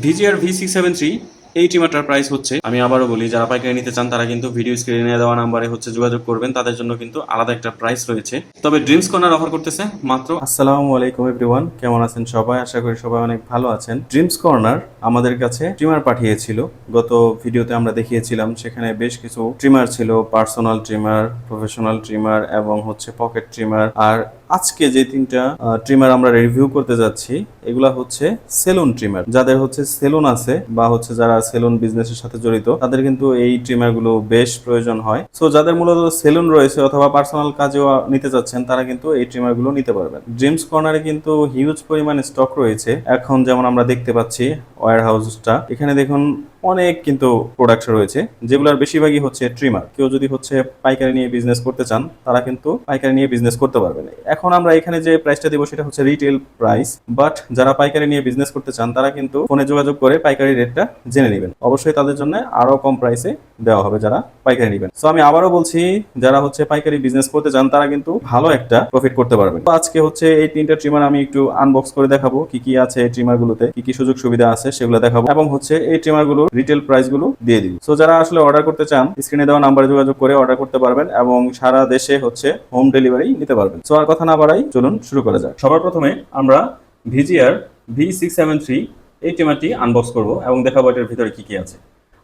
VGR V six seven three এই ট্রিমারটার price হচ্ছে। আমি আবারও বলি, যারা পাইকারি নিতে চান, তারা কিন্তু ভিডিও স্ক্রিনে দেওয়া নাম্বারে হচ্ছে যোগাযোগ করবেন। তাদের জন্য কিন্তু আলাদা একটা প্রাইস রয়েছে। তবে ড্রিমস কর্নার অফার করতেছে মাত্র আসসালামু আলাইকুম এভরিওয়ান কেমন আছেন সবাই? আশা করি সবাই অনেক ভালো আছেন। ড্রিমস কর্নার আমাদের কাছে ট্রিমার পাঠিয়েছিল। গত ভিডিওতে আমরা দেখিয়েছিলাম, সেখানে বেশ কিছু ট্রিমার ছিল। পার্সোনাল ট্রিমার প্রফেশনাল ট্রিমার এবং হচ্ছে পকেট ট্রিমার আর আজকে যে তিনটা ট্রিমার আমরা রিভিউ করতে যাচ্ছি, এগুলা হচ্ছে সেলুন ট্রিমার যাদের হচ্ছে সেলুন আছে বা হচ্ছে যারা সেলুন বিজনেসের সাথে জড়িত, তাদের কিন্তু এই ট্রিমারগুলো বেশ প্রয়োজন হয়। সো যাদের মূলত সেলুন রয়েছে অথবা পার্সোনাল কাজেও নিতে চাচ্ছেন তারা কিন্তু এই ট্রিমারগুলো নিতে পারবেন। ড্রিমস কর্নারে কিন্তু হিউজ পরিমাণে স্টক রয়েছে। এখন যেমন আমরা দেখতে পাচ্ছি ওয়ার হাউসটা এখানে দেখুন অনেক কিন্তু প্রোডাক্ট রয়েছে, যেগুলোর বেশিরভাগই হচ্ছে ট্রিমার কেউ যদি হচ্ছে পাইকারি নিয়ে বিজনেস করতে চান, তারা কিন্তু পাইকারি নিয়ে বিজনেস করতে পারবেন এখন আমরা এখানে যে প্রাইসটা দিব, সেটা হচ্ছে রিটেল প্রাইস বাট যারা পাইকারি নিয়ে বিজনেস করতে চান, তারা কিন্তু ফোনে যোগাযোগ করে পাইকারি রেটটা জেনে নেবেন। অবশ্যই তাদের জন্য আরও কম প্রাইসে দেওয়া হবে যারা পাইকারি নেবেন। সো আমি আবারও বলছি, যারা হচ্ছে পাইকারি বিজনেস করতে চান, তারা কিন্তু ভালো একটা প্রফিট করতে পারবেন। তো আজকে হচ্ছে এই তিনটা ট্রিমার আমি একটু আনবক্স করে দেখাবো, কি কি আছে এই ট্রিমার গুলোতে কি কি সুযোগ সুবিধা আছে সেগুলো দেখাবো, এবং হচ্ছে এই ট্রিমারগুলো রিটেল প্রাইসগুলো দিয়ে দিব। সো যারা আসলে অর্ডার করতে চান স্ক্রিনে দেওয়া নাম্বারে যোগাযোগ করে অর্ডার করতে পারবেন, এবং সারা দেশে হচ্ছে হোম ডেলিভারি নিতে পারবেন। সো আর কথা না বাড়াই, চলুন শুরু করা যাক। সবার প্রথমে আমরা VGR V six seven three এই ট্রিমারটি আনবক্স করব এবং দেখাবো এটার ভিতরে কি কি আছে।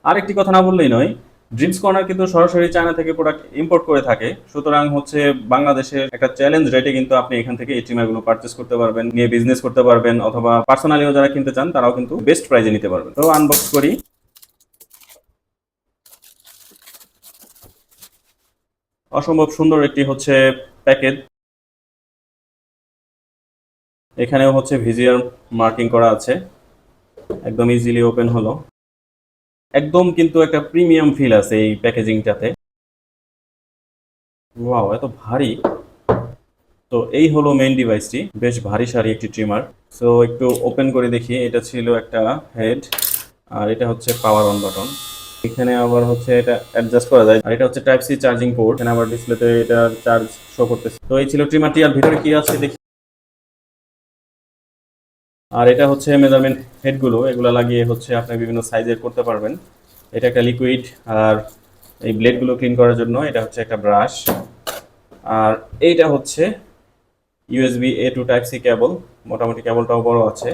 আর একটি কথা না বললেই নয় ড্রিমস কর্নার কিন্তু সরাসরি চায়না থেকে প্রোডাক্ট ইম্পোর্ট করে থাকে। সুতরাং হচ্ছে বাংলাদেশের একটা চ্যালেঞ্জ রেটে কিন্তু আপনি এখান থেকে এই ট্রিমারগুলো পারচেস করতে পারবেন, নিয়ে বিজনেস করতে পারবেন, অথবা পার্সোনালিও যারা কিনতে চান, তারাও কিন্তু বেস্ট প্রাইজে নিতে পারবেন। তো আনবক্স করি। অসম্ভব সুন্দর একটি হচ্ছে প্যাকেজ এখানেও হচ্ছে ভিজিয়ার মার্কিং করা আছে। একদম ইজিলি ওপেন হলো। একদম কিন্তু একটা প্রিমিয়াম ফিল আছে এই প্যাকেজিংটাতে ওয়াও এত ভারী। তো এই হলো মেইন ডিভাইসটি বেশ ভারী সারি একটি ট্রিমার সো একটু ওপেন করে দেখি। এটা ছিল একটা হেড আর এটা হচ্ছে পাওয়ার অন বাটন এখানে আবার হচ্ছে এটা অ্যাডজাস্ট করা যায়। আর এটা হচ্ছে টাইপ সি চার্জিং পোর্ট এখানে আবার ডিসপ্লেতে এটা চার্জ শো করতেছে। তো এই ছিল ট্রিমারটি আর ভিতরে কি আছে দেখি। আর এটা হচ্ছে মেজারমেন্ট হেডগুলো এগুলো লাগিয়ে হচ্ছে আপনি বিভিন্ন সাইজের করতে পারবেন। এটা একটা লিকুইড আর এই ব্লেডগুলো ক্লিন করার জন্য এটা হচ্ছে একটা ব্রাশ আর এইটা হচ্ছে USB A to type C cable মোটামুটি কেবলটাও বড় আছে,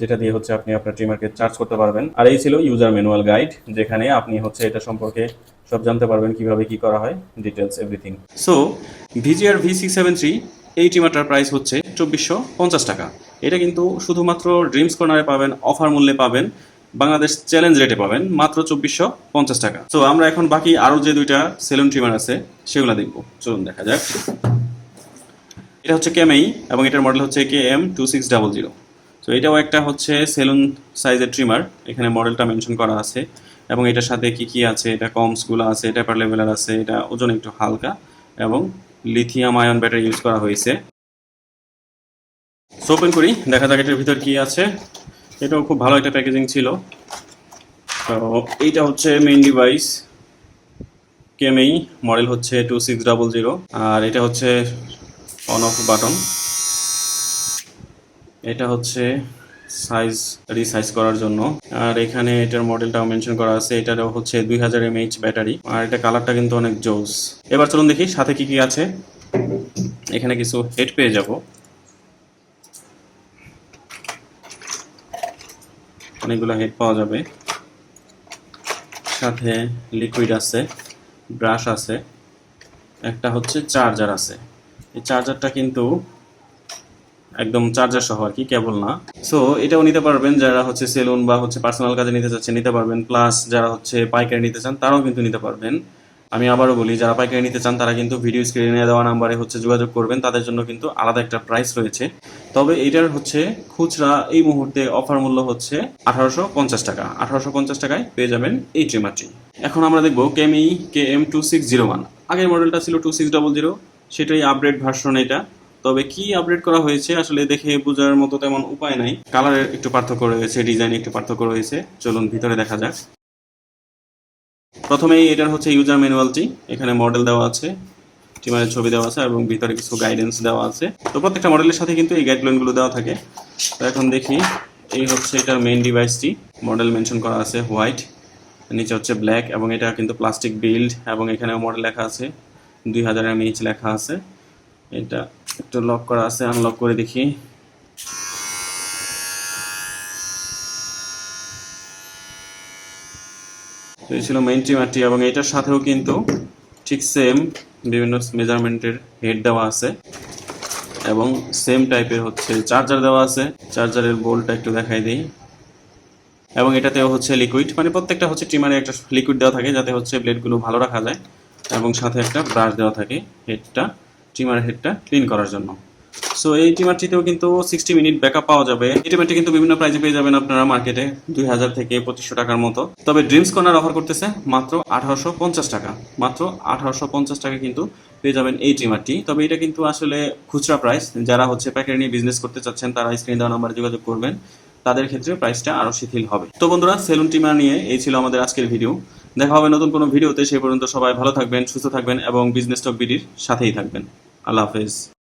যেটা দিয়ে হচ্ছে আপনি আপনার ট্রিমারকে চার্জ করতে পারবেন। আর এই ছিল ইউজার ম্যানুয়াল গাইড যেখানে আপনি হচ্ছে এটা সম্পর্কে সব জানতে পারবেন কীভাবে কি করা হয় details everything so VGR V six seven three এই ট্রিমারটার প্রাইস হচ্ছে চব্বিশশো পঞ্চাশ টাকা। এটা কিন্তু শুধুমাত্র ড্রিমস কর্নারে পাবেন অফার মূল্যে পাবেন, বাংলাদেশ চ্যালেঞ্জ রেটে পাবেন, মাত্র চব্বিশশো পঞ্চাশ টাকা। তো আমরা এখন বাকি আরও যে দুইটা সেলুন ট্রিমার আছে, সেগুলো দেখব। চলুন দেখা যাক। এটা হচ্ছে কেএমআই এবং এটার মডেল হচ্ছে K M two six double zero তো এটাও একটা হচ্ছে সেলুন সাইজের ট্রিমার এখানে মডেলটা মেনশন করা আছে। এবং এটার সাথে কি কি আছে, এটা কমসগুলো আছে টেপার লেভেলার আছে, এটা ওজন একটু হালকা এবং লিথিয়াম আয়ন ব্যাটারি ইউজ করা হয়েছে। ওপেন করি। দেখা যাক এটার ভিতর কি আছে। এটাও খুব ভালো একটা প্যাকেজিং ছিল। তো এইটা হচ্ছে মেইন ডিভাইস কেমেই মডেল হচ্ছে টু সিক্স ডাবল জিরো আর এটা হচ্ছে অন অফ বাটন এটা হচ্ছে সাইজ রিসাইজ করার জন্য। আর এখানে এটার মডেলটাও মেনশন করা আছে, এটারও হচ্ছে দুই হাজার এমএইচ ব্যাটারি আর এটা কালারটা কিন্তু অনেক জোস। এবার চলুন দেখি সাথে কি কি আছে। এখানে কিছু হেড পেয়ে যাব। অনেকগুলো হেড পাওয়া যাবে। সাথে লিকুইড আছে ব্রাশ আছে, একটা হচ্ছে চার্জার আছে। এই চার্জারটা কিন্তু একদম চার্জার সহ আর কি কেবল না। সো এটাও নিতে পারবেন যারা হচ্ছে সেলুন বা হচ্ছে পার্সোনাল কাজে নিতে চাচ্ছেন, নিতে পারবেন। প্লাস যারা হচ্ছে পাইকারি নিতে চান, তারাও কিন্তু নিতে পারবেন। আমি আবারও বলি, যারা পাইকারি নিতে চান, তারা কিন্তু ভিডিও স্ক্রিনে দেওয়া নাম্বারে হচ্ছে যোগাযোগ করবেন। তাদের জন্য কিন্তু আলাদা একটা প্রাইস রয়েছে। তবে এটার হচ্ছে খুচরা এই মুহূর্তে অফার মূল্য হচ্ছে আঠারোশো পঞ্চাশ টাকা। আঠারোশো পঞ্চাশ টাকায় পেয়ে যাবেন এই ট্রিমারটি এখন আমরা দেখব Kemei K M two six zero one আগের মডেলটা ছিল টু সিক্স ডবল জিরো সেটাই আপডেট ভার্সন এটা। তবে কি আপডেট করা হয়েছে আসলে দেখে বোঝার মতো তেমন উপায় নাই। কালারের একটু পার্থক্য রয়েছে ডিজাইনে একটু পার্থক্য রয়েছে। চলুন ভিতরে দেখা যাক। প্রথমেই এটার হচ্ছে ইউজার ম্যানুয়ালটি এখানে মডেল দেওয়া আছে, টিমারের ছবি দেওয়া আছে এবং ভিতরে কিছু গাইডেন্স দেওয়া আছে। তো প্রত্যেকটা মডেলের সাথে কিন্তু এই গাইডলাইনগুলো দেওয়া থাকে। তো এখন দেখি, এই হচ্ছে এটার মেইন ডিভাইসটি মডেল মেনশন করা আছে হোয়াইট নিচে হচ্ছে ব্ল্যাক এবং এটা কিন্তু প্লাস্টিক বিল্ড এবং এখানেও মডেল লেখা আছে। দুই হাজার এমএইচ লেখা আছে। এটা একটু লক করা আছে আনলক করে দেখি। তো এই ছিল মেইন ট্রিমারটি এবং এটার সাথেও কিন্তু ঠিক সেম বিভিন্ন মেজারমেন্টের হেড দেওয়া আছে, এবং সেম টাইপের হচ্ছে চার্জার দেওয়া আছে। চার্জারের বোল্টটা একটু দেখাই দিই। এবং এটাতেও হচ্ছে লিকুইড মানে প্রত্যেকটা হচ্ছে ট্রিমারে একটা লিকুইড দেওয়া থাকে, যাতে হচ্ছে ব্লেডগুলো ভালো রাখা যায়, এবং সাথে একটা ব্রাশ দেওয়া থাকে হেডটা ট্রিমার হেডটা ক্লিন করার জন্য। সো এই ট্রিমারটিতেও কিন্তু সিক্সটি মিনিট ব্যাকআপ পাওয়া যাবে। এই ট্রিমারটি কিন্তু বিভিন্ন প্রাইসে পেয়ে যাবেন আপনারা মার্কেটে দুই হাজার থেকে পঁচিশশো টাকার মতো। তবে ড্রিমস কর্নার অফার করতেছে মাত্র আঠারোশো পঞ্চাশ টাকা। মাত্র আঠারোশো পঞ্চাশ টাকা কিন্তু পেয়ে যাবেন এই ট্রিমারটি তবে এটা কিন্তু আসলে খুচরা প্রাইস যারা হচ্ছে প্যাকেট নিয়ে বিজনেস করতে চাচ্ছেন, তারা স্ক্রিন দেওয়া নাম্বারে যোগাযোগ করবেন। তাদের ক্ষেত্রে প্রাইসটা আরও শিথিল হবে। তো বন্ধুরা সেলুন টিমার নিয়ে এই ছিল আমাদের আজকের ভিডিও দেখা হবে নতুন কোনো ভিডিওতে সেই পর্যন্ত সবাই ভালো থাকবেন, সুস্থ থাকবেন এবং বিজনেস টক বিডির সাথেই থাকবেন। আল্লাহ হাফেজ।